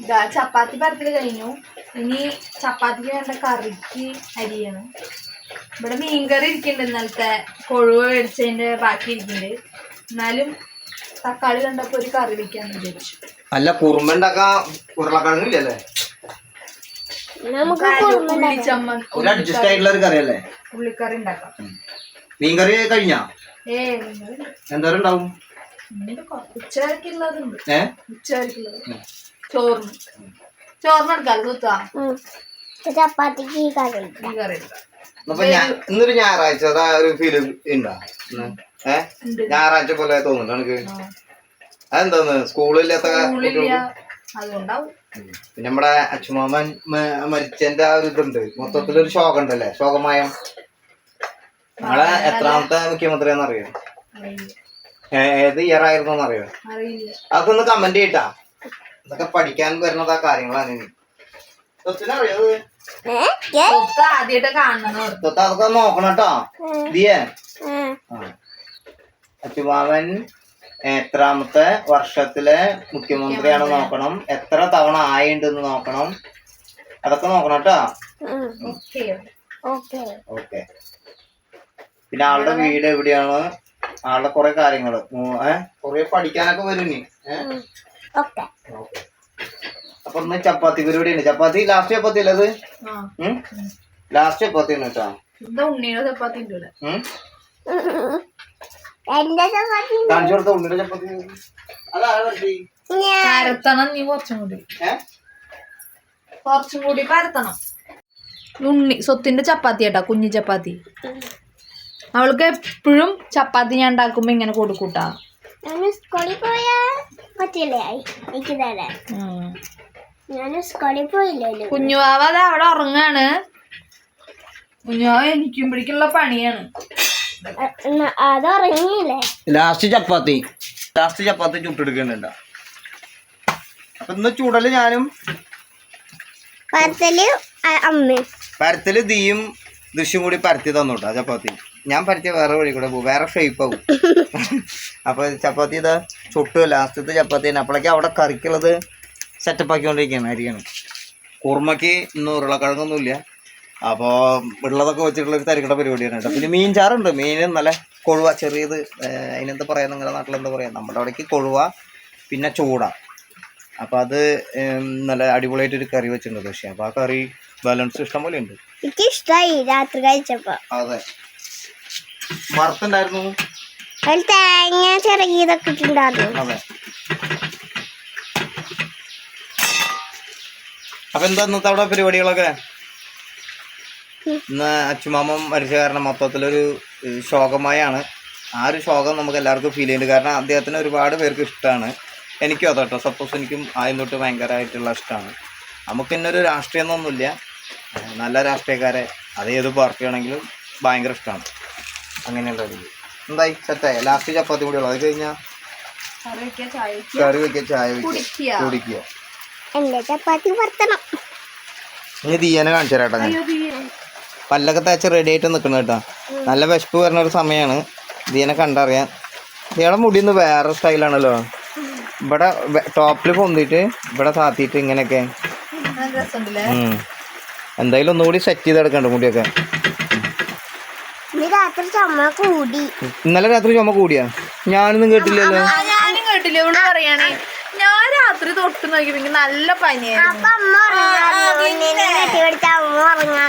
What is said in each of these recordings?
ഇതാ ചപ്പാത്തി പരത്തിൽ കഴിഞ്ഞു. ഇനി ചപ്പാത്തിക്ക് വേണ്ട കറിക്ക് അരിയാണ് ഇവിടെ മീൻകറി ഇരിക്കുന്നുണ്ട് ഇന്നലത്തെ. കൊഴുവ മേടിച്ചതിന്റെ ബാക്കി ഇരിക്കുന്നുണ്ട്. എന്നാലും തക്കാളി കണ്ടപ്പോ ഒരു കറി വെക്കാന്ന് വിചാരിച്ചു അല്ല കുറുമ ഉണ്ടാക്കാൻ ഉരുളക്കിഴങ്ങില്ലല്ലേ ഉള്ളിക്കറി ഉണ്ടാക്കാം. മീൻകറി കഴിഞ്ഞാ? എന്തായാലും ഉണ്ടാവും. ഉച്ചവരക്കുള്ളതുണ്ട്. ഉച്ചവരക്കുള്ളത്. ചോറിന്. ചോറിന് എടുക്കാം കുത്താ. ചപ്പാത്തിക്ക് ഈ കറി. ഈ കറി അപ്പൊ ഞാൻ ഇന്നൊരു ഞായറാഴ്ച അതാ ഒരു ഫീൽ ഉണ്ടോ? ഏ? ഞായറാഴ്ച പോലെ തോന്നുന്നു എനിക്ക്. അതെന്താന്ന്? സ്കൂളില്ലാത്ത പിന്നെ നമ്മുടെ അച്ഛമാമൻ മരിച്ചതിന്റെ ആ ഒരു ഇതുണ്ട്. മൊത്തത്തിലൊരു ശോകം ഉണ്ടല്ലേ ശോകമായം. നമ്മളെ എത്രാമത്തെ മുഖ്യമന്ത്രിയാന്ന് അറിയോ ഏത് ഇയർ ആയിരുന്നു എന്നറിയോ? അറിയില്ല. അതൊക്കെ കമന്റ് ചെയ്യട്ടാ. ഇതൊക്കെ പഠിക്കാൻ വരുന്നത് ആ കാര്യങ്ങളാണ് ഇനി. ആദ്യമായിട്ട് കാണണം തൊത്ത് അതൊക്കെ നോക്കണം കേട്ടോ ദിയേ എത്രാമത്തെ വർഷത്തിലെ മുഖ്യമന്ത്രിയാണ് നോക്കണം. എത്ര തവണ ആയിണ്ടെന്ന് നോക്കണം. അതൊക്കെ നോക്കണം കേട്ടോ ഉം. ഓക്കെ. ഓക്കേ. ഓക്കെ. പിന്നെ ആളുടെ വീട് എവിടെയാണ്? ആളുടെ കുറെ കാര്യങ്ങൾ. കൊറേ കുറെ പഠിക്കാനൊക്കെ വരും ഏഹ് അപ്പൊ ഇന്ന് ചപ്പാത്തി പരിപാടിയുണ്ട് ചപ്പാത്തി ലാസ്റ്റ് ചപ്പാത്തി അല്ലേ അത്? ലാസ്റ്റ് ചപ്പാത്തി ആണ് കേട്ടോ. ചപ്പാത്തി ഉണ്ട് ഇവിടെ. ഉം? എന്റെ ചപ്പാത്തി കാണിച്ചു കൊടുത്ത? ഉണ്ണിയുടെ ചപ്പാത്തി അതാ വെറുതെ ഞാൻ പരത്തണം നീ കുറച്ചും കൂടി. കുറച്ചും കൂടി പരത്തണം. ഉണ്ണി സ്വത്തിന്റെ ചപ്പാത്തി കേട്ടാ കുഞ്ഞു ചപ്പാത്തി. അവൾക്ക് എപ്പോഴും ചപ്പാത്തി ഞാൻ ഉണ്ടാക്കുമ്പോ ഇങ്ങനെ കൊടുക്കൂട്ടാ. ഞാൻ സ്കൂളിൽ പോയാ പറ്റില്ലേ എനിക്ക് തരാൻ. ഞാൻ സ്കൂളിൽ പോയില്ലല്ലോ കുഞ്ഞുവാവ അത് അവിടെ ഉറങ്ങാണ്. കുഞ്ഞുവാവ എനിക്കുമ്പോഴേക്കുള്ള പണിയാണ്. അ- അത് ഉറങ്ങിയില്ലേ? ലാസ്റ്റ് ചപ്പാത്തി. ലാസ്റ്റ് ചപ്പാത്തി ചുട്ടെടുക്കുന്നുണ്ട്. അപ്പൊ ഇന്ന് ചൂടൽ ഞാനും പരത്തൽ അമ്മയും. പരത്തിൽ തീയും ദൃശ്യം കൂടി പരത്തി തന്നു കേട്ടോ ചപ്പാത്തി. ഞാൻ പരിച്ച വേറെ വഴി കൂടെ പോകും വേറെ ഷേപ്പ് ആവും. അപ്പൊ ചപ്പാത്തി ഇതാ ചുട്ടു. ലാസ്റ്റത്തെ ചപ്പാത്തി തന്നെ. അപ്പോഴേക്കും അവിടെ കറിക്കുള്ളത് സെറ്റപ്പ് ആക്കിക്കൊണ്ടിരിക്കുകയാണ്. അരിയാണ്. കുറുമയ്ക്ക് ഇന്ന് ഉരുളക്കിഴങ്ങൊന്നുമില്ല. അപ്പോൾ ഉള്ളതൊക്കെ വെച്ചിട്ടുള്ള ഒരു തിരക്കട പരിപാടിയാണ് കേട്ടോ. പിന്നെ മീൻ ചാറുണ്ട്. മീൻ നല്ല കൊഴുവ ചെറിയത് അതിനെന്താ പറയാ നിങ്ങളുടെ നാട്ടിൽ എന്താ പറയാ? നമ്മുടെ അവിടേക്ക് കൊഴുവ പിന്നെ ചൂട. അപ്പോൾ അത് നല്ല അടിപൊളിയായിട്ട് ഒരു കറി വെച്ചിട്ടുണ്ട് പക്ഷേ. അപ്പോൾ ആ കറി ബാലൻസ് ഇഷ്ടം പോലെ ഉണ്ട്. എനിക്ക് ഇഷ്ടമായി രാത്രി കഴിച്ചപ്പോൾ അതെ. വറുത്തുണ്ടായിരുന്നു? അതിൽ തേങ്ങ ചിറകിയതൊക്കെ ഇട്ടുണ്ടായിരുന്നു അതെ. അപ്പൊ എന്താ ഇന്നത്തെ അവിടെ പരിപാടികളൊക്കെ? ഇന്ന് അച്ഛമാമം മരിച്ച കാരണം മൊത്തത്തിലൊരു ശോകമായാണ്. ആ ഒരു ശോകം നമുക്ക് എല്ലാവർക്കും ഫീൽ ചെയ്യുന്നുണ്ട്. കാരണം അദ്ദേഹത്തിന് ഒരുപാട് പേർക്ക് ഇഷ്ടമാണ് എനിക്കും അതോ കേട്ടോ. സപ്പോസ് എനിക്കും ആദ്യം തൊട്ട് ഭയങ്കരമായിട്ടുള്ള ഇഷ്ടമാണ് നമുക്ക് ഇന്നൊരു രാഷ്ട്രീയം എന്നൊന്നുമില്ല നല്ല രാഷ്ട്രീയക്കാരെ അത് ഏത് പാർട്ടിയാണെങ്കിലും ഭയങ്കര ഇഷ്ടമാണ് അങ്ങനെയുള്ള രീതി. എന്തായി? സെറ്റായി. ലാസ്റ്റ് ചപ്പാത്തി കൂടി ഉള്ളത്. അത് കഴിഞ്ഞാൽ കറി വെക്കുക, ചായ വെക്കുക. കുടിക്കുക. എന്റെ ചപ്പാത്തി പരത്തണം ഇനി തീയനെ കാണിച്ചു തരാം ഞാൻ. അയ്യോ, തീയെ. പല്ലൊക്കെ തേച്ച് റെഡി ആയിട്ട് നിൽക്കണം കേട്ടോ. നല്ല വിശപ്പ് വരുന്ന ഒരു സമയമാണ് ദീനെ കണ്ടറിയാൻ. ഇയാളെ മുടി ഒന്ന് വേറെ സ്റ്റൈലാണല്ലോ ഇവിടെ ടോപ്പിൽ പൊന്തിട്ട് ഇവിടെ താത്തിയിട്ട് ഇങ്ങനെയൊക്കെ. എന്തായാലും ഒന്നുകൂടി സെറ്റ് ചെയ്തെടുക്കണ്ട മുടിയൊക്കെ. രാത്രി ചുമ കൂടി. ഇന്നലെ രാത്രി ചുമ കൂടിയാ? ഞാനൊന്നും കേട്ടില്ലല്ലോ. ഞാനും കേട്ടില്ല. ഇവിടെ പറയാണ് ഞാൻ രാത്രി തൊട്ട് നോക്കിയപ്പോ നല്ല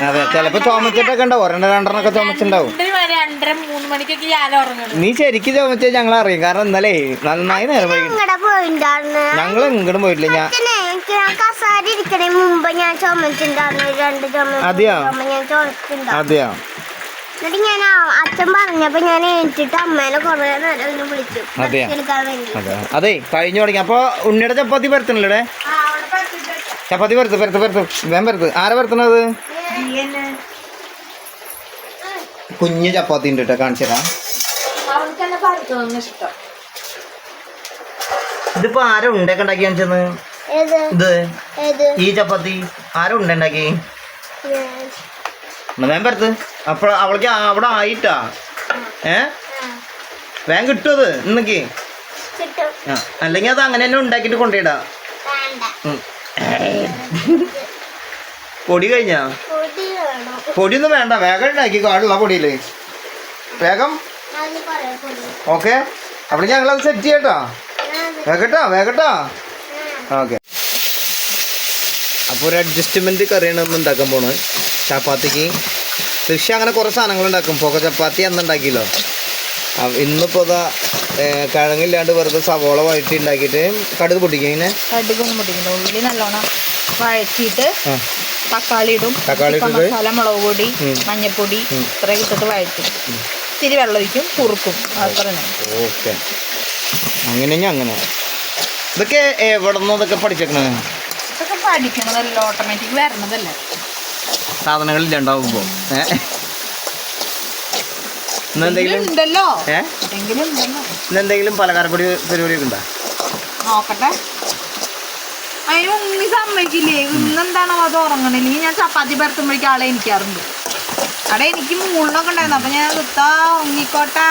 അതെ ചെലപ്പോ ചുമച്ചിട്ടൊക്കെ ഉണ്ടാവും. ഒരെണ്ണം രണ്ടെണ്ണൊക്കെ ചുമച്ചുണ്ടാവും രണ്ടര മൂന്ന് മണിക്കൊക്കെ ഞാൻ ഉറങ്ങും നീ ശരിക്കും ചോമച്ച ഞങ്ങൾ അറിയും. കാരണം ഇന്നലെ നന്നായി നേരം വൈകി. ഞങ്ങൾ ഇങ്ങോട്ടും പോയിട്ടില്ല. ഞാൻ കസാര ഇരിക്കണേ മുമ്പ് ഞാൻ രണ്ട് ചുമ അതെയോ? എന്നിട്ട് ഞാൻ ആ- അച്ഛൻ പറഞ്ഞപ്പോ ഞാൻ എണീറ്റിട്ട് അമ്മേനെ കൊറേ നേരം വിളിച്ചു. അതെയോ? എടുക്കാൻ വേണ്ടി. അതെ. അതെ കഴിഞ്ഞു തുടങ്ങി. അപ്പൊ ഉണ്ണിയുടെ ചപ്പാത്തി പരത്തണല്ലേ ചപ്പാത്തി പരത്ത് പരത്ത് പരത്ത്. വേം പരത്ത്. ആരാ പരത്തണത് കുഞ്ഞ് ചപ്പാത്തി ഉണ്ട് കേട്ടോ കാണിച്ചു തരാം. അവൾക്ക് ഇഷ്ടം. ആരാ ഉണ്ടൊക്കെ ഉണ്ടാക്കി കാണിച്ചത്? ഏത്? ഇത്? ഏത്? ഈ ചപ്പാത്തി. ആരാ ഉണ്ട ഉണ്ടാക്കി? ഞാൻ. എന്നാ പരത്ത്. അപ്പൊ അവൾക്ക് അവിടെ ആയിട്ടാ. ഏ? വേഗം കിട്ടും അത് ഇന്നക്ക് ആ അല്ലെങ്കിൽ അത് അങ്ങനെ തന്നെ ഉണ്ടാക്കിയിട്ട് കൊണ്ടിടാ. പൊടി കഴിഞ്ഞാ? പൊടി ഒന്നും പൊടിയൊന്നും വേണ്ട വേഗം ഉണ്ടാക്കി കാടുള്ള പൊടിയിൽ. വേഗം. ഓക്കെ അവിടെ ഞങ്ങൾ ഓക്കെ. അപ്പോൾ ഞങ്ങളത് സെറ്റ് ചെയ്യട്ടോ. വേഗട്ടോ വേഗട്ടോ. ഓക്കെ. അപ്പോൾ ഒരു അഡ്ജസ്റ്റ്മെന്റ് കറിയാണ് ഒന്ന് ഉണ്ടാക്കാൻ പോണത്. ചപ്പാത്തിക്ക്. കൃഷി അങ്ങനെ കുറേ സാധനങ്ങൾ ഉണ്ടാക്കും പുക ചപ്പാത്തി അന്ന് ഉണ്ടാക്കിയല്ലോ. ഇന്നിപ്പോ ഇന്നിപ്പോൾ ഇതാ കിഴങ്ങില്ലാണ്ട് വെറുതെ സവോള വഴറ്റി ഉണ്ടാക്കിയിട്ട് കടുക് പൊട്ടിക്കും. ഇങ്ങനെ കടുകൊന്നും പൊട്ടിക്കണ്ട ഉള്ളി നല്ലോണം വഴറ്റിയിട്ട് തക്കാളി ഇടും. തക്കാളി? മസാല മുളക് പൊടി ഉം. മഞ്ഞപ്പൊടി ഉം. ഇത്രയും ഇട്ടിട്ട് വഴറ്റും. ഇത്തിരി വെള്ളം ഒഴിക്കും കുറുക്കും. അത്ര ഓക്കെ. അങ്ങനെ അങ്ങനെ. ഇതൊക്കെ എവിടെ നിന്ന് ഇതൊക്കെ പഠിച്ചേക്കണേ ഇതൊക്കെ പഠിക്കണതല്ലോ ഓട്ടോമാറ്റിക് വരണതല്ലേ. സാധനങ്ങളില്ല ഉണ്ടാവുമ്പോൾ ഇന്നെന്തെങ്കിലും ഉണ്ടല്ലോ. ഇന്നെന്തെങ്കിലും പലഹാരപ്പൊടി പരിപാടിയൊക്കെ ഉണ്ടോ? നോക്കട്ടെ. അതിന് ഉമ്മി സമ്മതിക്കില്ലേ? ഇന്നെന്താണോ അത് ഉറങ്ങണില്ല ഞാൻ ചപ്പാത്തി പരത്തുമ്പോഴേക്കും ആളെ എനിക്കാറുണ്ട് അവിടെ എനിക്ക് മൂളിനൊക്കെ ഉണ്ടായിരുന്നു. അപ്പൊ ഞാൻ കുത്താ ഉങ്ങിക്കോട്ടാ.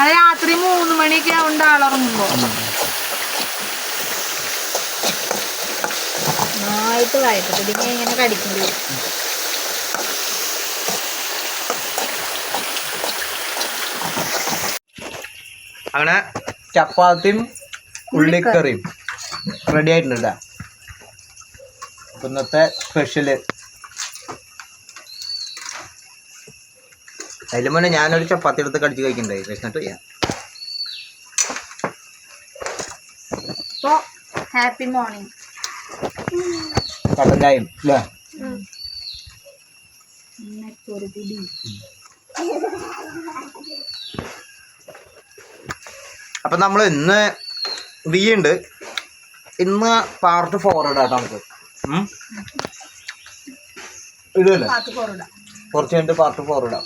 അത് രാത്രി മൂന്ന് മണിയൊക്കെ ആവുണ്ട് ആളുറങ്ങുമ്പോ നന്നായിട്ട് പിന്നെ ഇങ്ങനെ കടിക്കേണ്ടി വരും അങ്ങനെ ചപ്പാത്തിയും ഉള്ളിക്കറിയും റെഡി ആയിട്ടുണ്ട് ഇന്നത്തെ സ്പെഷ്യൽ അതിലും മുന്നേ ഞാനൊരു ചപ്പാത്തി എടുത്ത് കടിച്ച് കഴിക്കണ്ടായി വിശന്നിട്ട് ചെയ്യാം ഹാപ്പി മോർണിംഗ് കട്ടൻ ചായയും അല്ലേ പിടി. അപ്പം നമ്മൾ ഇന്ന് വീണ്ട് ഉണ്ട്. ഇന്ന് പാർട്ട് ഫോർ ഇടാം നമുക്ക്. ഇടല്ലേ? കുറച്ച് കഴിഞ്ഞിട്ട് പാർട്ട് ഫോർ ഇടാം.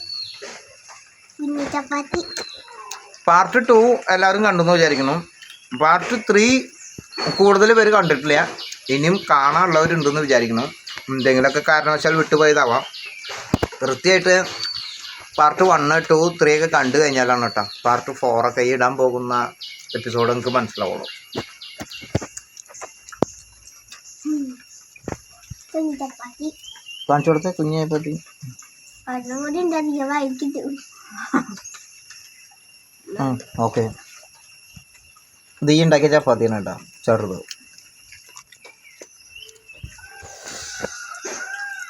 പാർട്ട് ടു എല്ലാവരും കണ്ടെന്ന് വിചാരിക്കുന്നു. പാർട്ട് ത്രീ കൂടുതൽ പേര് കണ്ടിട്ടില്ല. ഇനിയും കാണാനുള്ളവരുണ്ടെന്ന് വിചാരിക്കണം എന്തെങ്കിലുമൊക്കെ കാരണവശാൽ വിട്ടുപോയതാവാം. വൃത്തിയായിട്ട് പാർട്ട് വണ്ണ് ടു ത്രീ ഒക്കെ കണ്ടു കഴിഞ്ഞാലാണ് കേട്ടോ. പാർട്ട് ഫോറൊക്കെ ഈ ഇടാൻ പോകുന്ന എപ്പിസോഡ് നിങ്ങൾക്ക് മനസ്സിലാവുള്ളൂ. കാണിച്ചു കൊടുത്തേ കുഞ്ഞെ പറ്റി. ഓക്കെ ഇത് ഈ ഉണ്ടാക്കിയ ചപ്പാത്തിയാണ് കേട്ടോ ചെറുത്.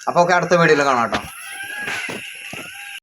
അപ്പോൾ ഓക്കെ അടുത്ത വീഡിയോയിൽ കാണാം കേട്ടോ.